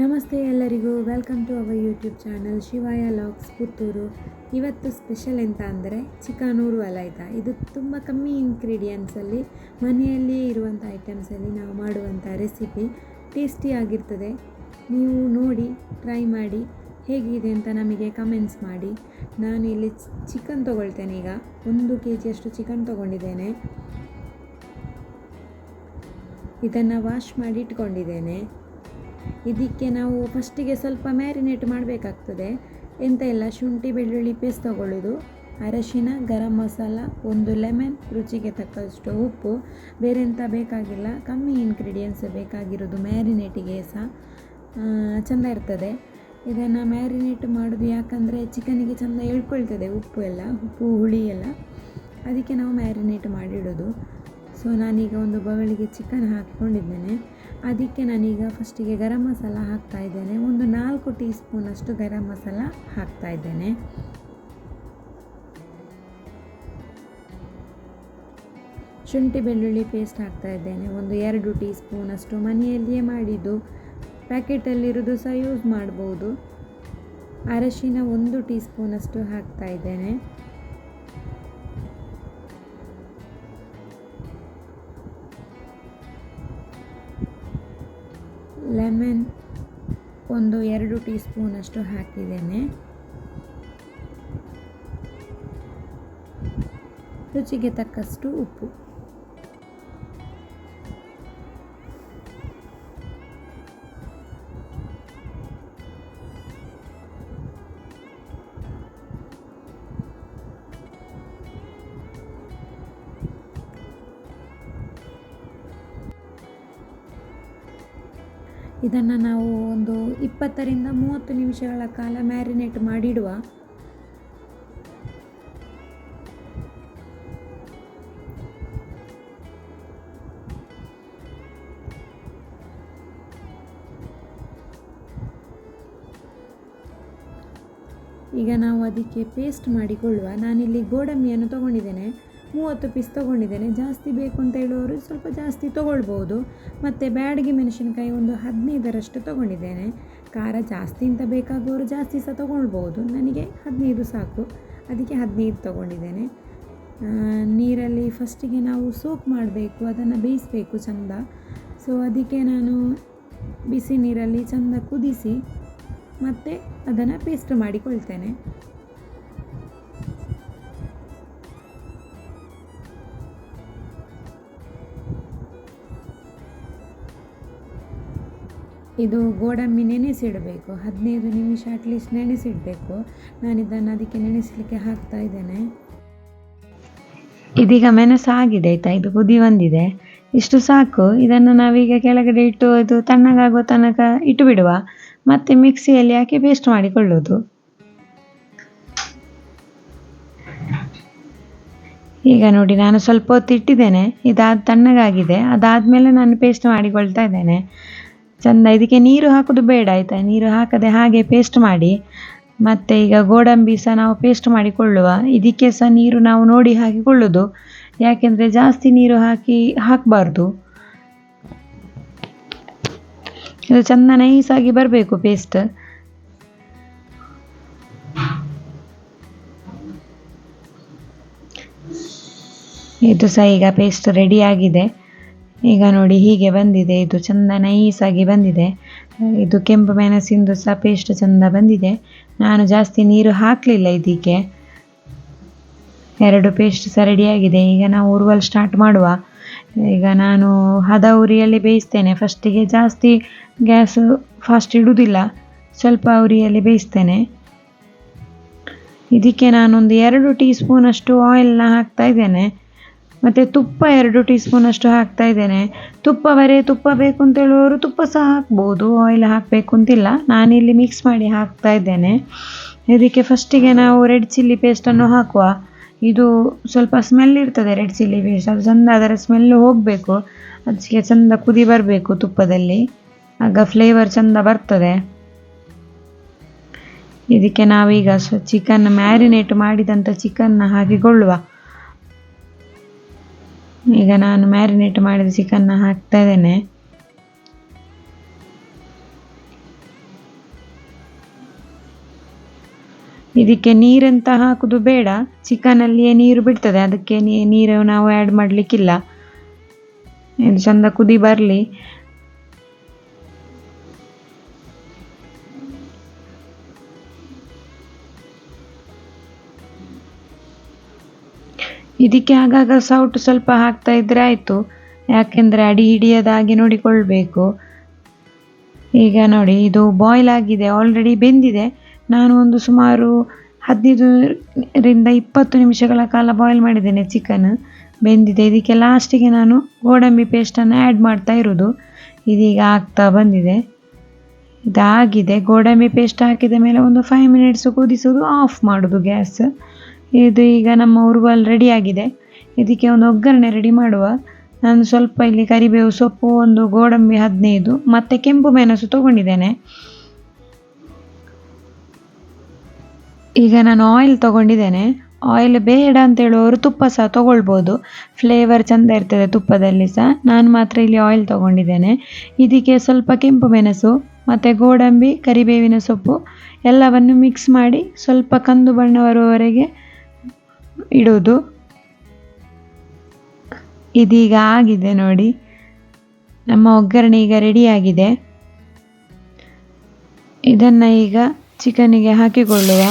ನಮಸ್ತೆ ಎಲ್ಲರಿಗೂ. Welcome to our YouTube channel Shivaya locks Puttur. ಇವತ್ತು ಸ್ಪೆಷಲ್ ಎಂತ ಅಂದರೆ ಚಿಕನೂರು ಅಲೈತ. ಇದು ತುಂಬ ಕಮ್ಮಿ ಇಂಗ್ರೀಡಿಯೆಂಟ್ಸಲ್ಲಿ ಮನೆಯಲ್ಲಿಯೇ ಇರುವಂಥ ಐಟಮ್ಸಲ್ಲಿ ನಾವು ಮಾಡುವಂಥ ರೆಸಿಪಿ ಟೇಸ್ಟಿಯಾಗಿರ್ತದೆ ನೀವು ನೋಡಿ ಟ್ರೈ ಮಾಡಿ, ಹೇಗಿದೆ ಅಂತ ನಮಗೆ ಕಮೆಂಟ್ಸ್ ಮಾಡಿ. ನಾನು ಇಲ್ಲಿ ಚಿಕನ್ ತೊಗೊಳ್ತೇನೆ ಈಗ. ಒಂದು ಕೆ ಜಿಯಷ್ಟು ಚಿಕನ್ ತೊಗೊಂಡಿದ್ದೇನೆ. ಇದನ್ನು ವಾಶ್ ಮಾಡಿ ಇಟ್ಕೊಂಡಿದ್ದೇನೆ. ಇದಕ್ಕೆ ನಾವು ಫಸ್ಟಿಗೆ ಸ್ವಲ್ಪ ಮ್ಯಾರಿನೇಟ್ ಮಾಡಬೇಕಾಗ್ತದೆ. ಎಂತ ಇಲ್ಲ, ಶುಂಠಿ, ಬೆಳ್ಳುಳ್ಳಿ ಪೇಸ್ಟ್ ತಗೊಳ್ಳೋದು. ಅರಶಿನ, ಗರಂ ಮಸಾಲ, ಒಂದು ಲೆಮನ್ ರುಚಿಗೆ ತಕ್ಕಷ್ಟು ಉಪ್ಪು. ಬೇರೆ ಎಂಥ ಬೇಕಾಗಿಲ್ಲ, ಕಮ್ಮಿ ಇನ್ಗ್ರೀಡಿಯೆಂಟ್ಸ್ ಬೇಕಾಗಿರೋದು ಮ್ಯಾರಿನೇಟಿಗೆ ಸಹ. ಚೆಂದ ಇರ್ತದೆ. ಇದನ್ನು ಮ್ಯಾರಿನೇಟ್ ಮಾಡೋದು ಯಾಕಂದರೆ ಚಿಕನಿಗೆ ಚೆಂದ ಎಳ್ಕೊಳ್ತದೆ ಉಪ್ಪು ಎಲ್ಲ, ಉಪ್ಪು, ಹುಳಿ ಎಲ್ಲ. ಅದಕ್ಕೆ ನಾವು ಮ್ಯಾರಿನೇಟ್ ಮಾಡಿಡೋದು. ಸೊ ನಾನೀಗ ಒಂದು ಬವಳಿಗೆ ಚಿಕನ್ ಹಾಕ್ಕೊಂಡಿದ್ದೇನೆ. ಅದಕ್ಕೆ ನಾನೀಗ ಫಸ್ಟಿಗೆ ಗರಂ ಮಸಾಲ ಹಾಕ್ತಾ ಇದ್ದೇನೆ. ಒಂದು ನಾಲ್ಕು ಟೀ ಸ್ಪೂನಷ್ಟು ಗರಂ ಮಸಾಲ ಹಾಕ್ತಾ ಇದ್ದೇನೆ. ಶುಂಠಿ ಬೆಳ್ಳುಳ್ಳಿ ಪೇಸ್ಟ್ ಹಾಕ್ತಾ ಇದ್ದೇನೆ. ಒಂದು ಎರಡು ಟೀ ಸ್ಪೂನಷ್ಟು ಮನೆಯಲ್ಲಿಯೇ ಮಾಡಿದ್ದು ಪ್ಯಾಕೆಟಲ್ಲಿರೋದು ಸಹ ಯೂಸ್ ಮಾಡ್ಬೋದು. ಅರಶಿನ ಒಂದು ಟೀ ಸ್ಪೂನಷ್ಟು ಹಾಕ್ತಾ ಇದ್ದೇನೆ. ಲೆಮನ್ ಒಂದು ಎರಡು ಟೀ ಸ್ಪೂನಷ್ಟು ಹಾಕಿದ್ದೇನೆ. ರುಚಿಗೆ ತಕ್ಕಷ್ಟು ಉಪ್ಪು. ಇದನ್ನು ನಾವು ಒಂದು ಇಪ್ಪತ್ತರಿಂದ ಮೂವತ್ತು ನಿಮಿಷಗಳ ಕಾಲ ಮ್ಯಾರಿನೇಟ್ ಮಾಡಿಡುವ. ಈಗ ನಾವು ಅದಕ್ಕೆ ಪೇಸ್ಟ್ ಮಾಡಿಕೊಳ್ಳುವ. ನಾನಿಲ್ಲಿ ಗೋಡಂಬಿಯನ್ನು ತಗೊಂಡಿದ್ದೇನೆ. ಮೂವತ್ತು ಪೀಸ್ ತೊಗೊಂಡಿದ್ದೇನೆ. ಜಾಸ್ತಿ ಬೇಕು ಅಂತ ಹೇಳುವವರು ಸ್ವಲ್ಪ ಜಾಸ್ತಿ ತೊಗೊಳ್ಬೋದು. ಮತ್ತು ಬ್ಯಾಡಗಿ ಮೆಣಸಿನಕಾಯಿ ಒಂದು ಹದಿನೈದರಷ್ಟು ತೊಗೊಂಡಿದ್ದೇನೆ. ಖಾರ ಜಾಸ್ತಿ ಅಂತ ಬೇಕಾಗುವವರು ಜಾಸ್ತಿ ಸಹ ತೊಗೊಳ್ಬೋದು. ನನಗೆ ಹದಿನೈದು ಸಾಕು. ಅದಕ್ಕೆ ಹದಿನೈದು ತೊಗೊಂಡಿದ್ದೇನೆ. ನೀರಲ್ಲಿ ಫಸ್ಟಿಗೆ ನಾವು ಸೋಕ್ ಮಾಡಬೇಕು. ಅದನ್ನು ಬೇಯಿಸಬೇಕು ಚೆಂದ. ಸೊ ಅದಕ್ಕೆ ನಾನು ಬಿಸಿ ನೀರಲ್ಲಿ ಚೆಂದ ಕುದಿಸಿ ಮತ್ತು ಅದನ್ನು ಪೇಸ್ಟ್ ಮಾಡಿಕೊಳ್ತೇನೆ. ಇದು ಗೋಡಂಬಿ ನೆನೆಸಿಡಬೇಕು. ಹದಿನೈದು ನಿಮಿಷ ಅಟ್ಲೀಸ್ಟ್ ನೆನೆಸಿಡಬೇಕು. ನಾನು ಇದನ್ನು ಅದಕ್ಕೆ ನೆನೆಸಲಿಕ್ಕೆ ಹಾಕ್ತಾ ಇದ್ದೇನೆ. ಇದೀಗ ಮೆಣಸು ಆಗಿದೆ ಆಯಿತಾ? ಇದು ಕುದಿ ಬಂದಿದೆ. ಇಷ್ಟು ಸಾಕು. ಇದನ್ನು ನಾವೀಗ ಕೆಳಗಡೆ ಇಟ್ಟು ಇದು ತಣ್ಣಗಾಗೋ ತನಕ ಇಟ್ಟು ಬಿಡುವ ಮತ್ತು ಮಿಕ್ಸಿಯಲ್ಲಿ ಹಾಕಿ ಪೇಸ್ಟ್ ಮಾಡಿಕೊಳ್ಳೋದು ಈಗ ನೋಡಿ, ನಾನು ಸ್ವಲ್ಪ ಹೊತ್ತು ಇಟ್ಟಿದ್ದೇನೆ. ಇದಾದ ತಣ್ಣಗಾಗಿದೆ. ಅದಾದಮೇಲೆ ನಾನು ಪೇಸ್ಟ್ ಮಾಡಿಕೊಳ್ತಾ ಇದ್ದೇನೆ. ಚೆಂದ, ಇದಕ್ಕೆ ನೀರು ಹಾಕೋದು ಬೇಡ ಆಯಿತಾ? ನೀರು ಹಾಕದೆ ಹಾಗೆ ಪೇಸ್ಟ್ ಮಾಡಿ, ಮತ್ತು ಈಗ ಗೋಡಂಬಿ ಸಹ ನಾವು ಪೇಸ್ಟ್ ಮಾಡಿಕೊಳ್ಳುವ ಇದಕ್ಕೆ ಸಹ ನೀರು ನಾವು ನೋಡಿ ಹಾಕಿಕೊಳ್ಳೋದು ಯಾಕೆಂದರೆ ಜಾಸ್ತಿ ನೀರು ಹಾಕಿ ಹಾಕಬಾರ್ದು. ಇದು ಚೆಂದ ನೈಸಾಗಿ ಬರಬೇಕು ಪೇಸ್ಟ್ ಇದು ಸಹ ಈಗ ಪೇಸ್ಟ್ ರೆಡಿ ಆಗಿದೆ. ಈಗ ನೋಡಿ ಹೀಗೆ ಬಂದಿದೆ, ಇದು ಚೆಂದ ನೈಸಾಗಿ ಬಂದಿದೆ. ಇದು ಕೆಂಪು ಮೆಣಸಿಂದು ಸಹ ಪೇಸ್ಟ್ ಚೆಂದ ಬಂದಿದೆ. ನಾನು ಜಾಸ್ತಿ ನೀರು ಹಾಕಲಿಲ್ಲ ಇದಕ್ಕೆ ಎರಡು ಪೇಸ್ಟ್ ಸಹ ರೆಡಿಯಾಗಿದೆ ಈಗ ನಾವು ಉರುವಲು ಸ್ಟಾರ್ಟ್ ಮಾಡುವ. ಈಗ ನಾನು ಹದ ಉರಿಯಲ್ಲಿ ಬೇಯಿಸ್ತೇನೆ ಫಸ್ಟಿಗೆ ಜಾಸ್ತಿ ಗ್ಯಾಸ್ ಫಾಸ್ಟ್ ಇಡುವುದಿಲ್ಲ ಸ್ವಲ್ಪ ಉರಿಯಲ್ಲಿ ಬೇಯಿಸ್ತೇನೆ. ಇದಕ್ಕೆ ನಾನೊಂದು ಎರಡು ಟೀ ಸ್ಪೂನಷ್ಟು ಆಯಿಲ್ನ ಹಾಕ್ತಾ ಇದ್ದೇನೆ. ಮತ್ತು ತುಪ್ಪ ಎರಡು ಟೀ ಸ್ಪೂನಷ್ಟು ಹಾಕ್ತಾ ಇದ್ದೇನೆ. ತುಪ್ಪ ಬರೀ ತುಪ್ಪ ಬೇಕು ಅಂತ ಹೇಳುವವರು ತುಪ್ಪ ಸಹ ಹಾಕ್ಬೋದು ಆಯಿಲ್ ಹಾಕಬೇಕು ಅಂತಿಲ್ಲ ಇಲ್ಲಿ ಮಿಕ್ಸ್ ಮಾಡಿ ಹಾಕ್ತಾ ಇದ್ದೇನೆ. ಇದಕ್ಕೆ ಫಸ್ಟಿಗೆ ನಾವು ರೆಡ್ ಚಿಲ್ಲಿ ಪೇಸ್ಟನ್ನು ಹಾಕುವ. ಇದು ಸ್ವಲ್ಪ ಸ್ಮೆಲ್ ಇರ್ತದೆ ರೆಡ್ ಚಿಲ್ಲಿ ಪೇಸ್ಟ್ ಅದು ಚಂದ ಅದರ ಸ್ಮೆಲ್ಲು ಹೋಗಬೇಕು. ಅದಕ್ಕೆ ಚೆಂದ ಕುದಿ ಬರಬೇಕು ತುಪ್ಪದಲ್ಲಿ. ಆಗ ಫ್ಲೇವರ್ ಚೆಂದ ಬರ್ತದೆ. ಇದಕ್ಕೆ ನಾವೀಗ ಚಿಕನ್ ಮ್ಯಾರಿನೇಟ್ ಮಾಡಿದಂಥ ಚಿಕನ್ನ ಹಾಕಿಕೊಳ್ಳುವ ಈಗ ನಾನು ಮ್ಯಾರಿನೇಟ್ ಮಾಡಿದ ಚಿಕನ್ ಹಾಕ್ತಾ ಇದ್ದೇನೆ. ಇದಕ್ಕೆ ನೀರಂತ ಹಾಕೋದು ಬೇಡ ಚಿಕನ್ ಅಲ್ಲಿಯೇ ನೀರು ಬಿಡ್ತದೆ, ಅದಕ್ಕೆ ನೀರು ನಾವು ಆ್ಯಡ್ ಮಾಡ್ಲಿಕ್ಕಿಲ್ಲ. ಇದು ಚಂದ ಕುದಿ ಬರಲಿ. ಇದಕ್ಕೆ ಆಗಾಗ ಸೌಟು ಸ್ವಲ್ಪ ಹಾಕ್ತಾ ಇದ್ರೆ ಆಯಿತು. ಯಾಕೆಂದರೆ ಅಡಿ ಹಿಡಿಯೋದಾಗಿ ನೋಡಿಕೊಳ್ಬೇಕು. ಈಗ ನೋಡಿ, ಇದು ಬಾಯ್ಲ್ ಆಗಿದೆ ಆಲ್ರೆಡಿ ಬೆಂದಿದೆ. ನಾನು ಒಂದು ಸುಮಾರು ಹದಿನೈದರಿಂದ ಇಪ್ಪತ್ತು ನಿಮಿಷಗಳ ಕಾಲ ಬಾಯ್ಲ್ ಮಾಡಿದ್ದೇನೆ ಚಿಕನ್ ಬೆಂದಿದೆ. ಇದಕ್ಕೆ ಲಾಸ್ಟಿಗೆ ನಾನು ಗೋಡಂಬಿ ಪೇಸ್ಟನ್ನು ಆ್ಯಡ್ ಮಾಡ್ತಾ ಇರೋದು. ಇದೀಗ ಆಗ್ತಾ ಬಂದಿದೆ. ಇದಾಗಿದೆ. ಗೋಡಂಬಿ ಪೇಸ್ಟ್ ಹಾಕಿದ ಮೇಲೆ ಒಂದು ಫೈವ್ ಮಿನಿಟ್ಸ್ ಕುದಿಸೋದು ಆಫ್ ಮಾಡೋದು ಗ್ಯಾಸ್ ಇದು ಈಗ ನಮ್ಮ ಉರುವಲ್ ರೆಡಿ ಆಗಿದೆ. ಇದಕ್ಕೆ ಒಂದು ಒಗ್ಗರಣೆ ರೆಡಿ ಮಾಡುವ. ನಾನು ಸ್ವಲ್ಪ ಇಲ್ಲಿ ಕರಿಬೇವು ಸೊಪ್ಪು, ಒಂದು ಗೋಡಂಬಿ ಹದಿನೈದು, ಮತ್ತು ಕೆಂಪು ಮೆಣಸು ತಗೊಂಡಿದ್ದೇನೆ. ಈಗ ನಾನು ಆಯಿಲ್ ತಗೊಂಡಿದ್ದೇನೆ. ಆಯಿಲ್ ಬೇಡ ಅಂತ ಹೇಳುವವರು ತುಪ್ಪ ಸಹ ತಗೊಳ್ಬೋದು. ಫ್ಲೇವರ್ ಚೆಂದ ಇರ್ತದೆ ತುಪ್ಪದಲ್ಲಿ ಸಹ. ನಾನು ಮಾತ್ರ ಇಲ್ಲಿ ಆಯಿಲ್ ತಗೊಂಡಿದ್ದೇನೆ. ಇದಕ್ಕೆ ಸ್ವಲ್ಪ ಕೆಂಪು ಮೆಣಸು, ಮತ್ತು ಗೋಡಂಬಿ, ಕರಿಬೇವಿನ ಸೊಪ್ಪು ಎಲ್ಲವನ್ನು ಮಿಕ್ಸ್ ಮಾಡಿ ಸ್ವಲ್ಪ ಕಂದು ಬಣ್ಣ ಬರುವವರೆಗೆ ಇಡೋದು ಇದೀಗ ಆಗಿದೆ ನೋಡಿ. ನಮ್ಮ ಒಗ್ಗರಣೆ ಈಗ ರೆಡಿಯಾಗಿದೆ ಇದನ್ನು ಈಗ ಚಿಕನಿಗೆ ಹಾಕಿಕೊಳ್ಳುವ.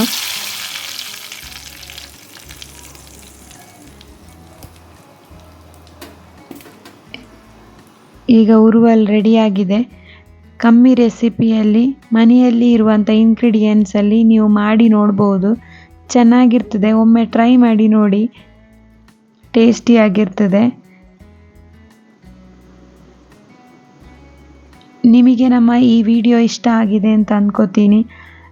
ಈಗ ಉರುವಲ್ ರೆಡಿಯಾಗಿದೆ ಕಮ್ಮಿ ರೆಸಿಪಿಯಲ್ಲಿ ಮನೆಯಲ್ಲಿ ಇರುವಂಥ ಇಂಗ್ರೀಡಿಯೆಂಟ್ಸಲ್ಲಿ ನೀವು ಮಾಡಿ ನೋಡ್ಬೋದು. ಚೆನ್ನಾಗಿರ್ತದೆ. ಒಮ್ಮೆ ಟ್ರೈ ಮಾಡಿ ನೋಡಿ. ಟೇಸ್ಟಿಯಾಗಿರ್ತದೆ ನಿಮಗೆ ನಮ್ಮ ಈ ವಿಡಿಯೋ ಇಷ್ಟ ಆಗಿದೆ ಅಂತ ಅಂದ್ಕೋತೀನಿ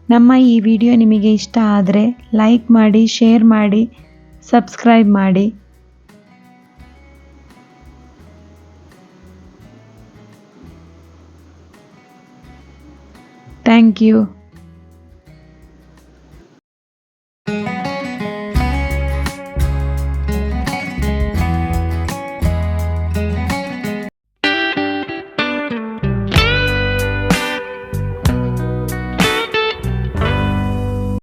ನಮ್ಮ ಈ ವಿಡಿಯೋ ನಿಮಗೆ ಇಷ್ಟ ಆದರೆ ಲೈಕ್ ಮಾಡಿ ಶೇರ್ ಮಾಡಿ ಸಬ್ಸ್ಕ್ರೈಬ್ ಮಾಡಿ. Thank you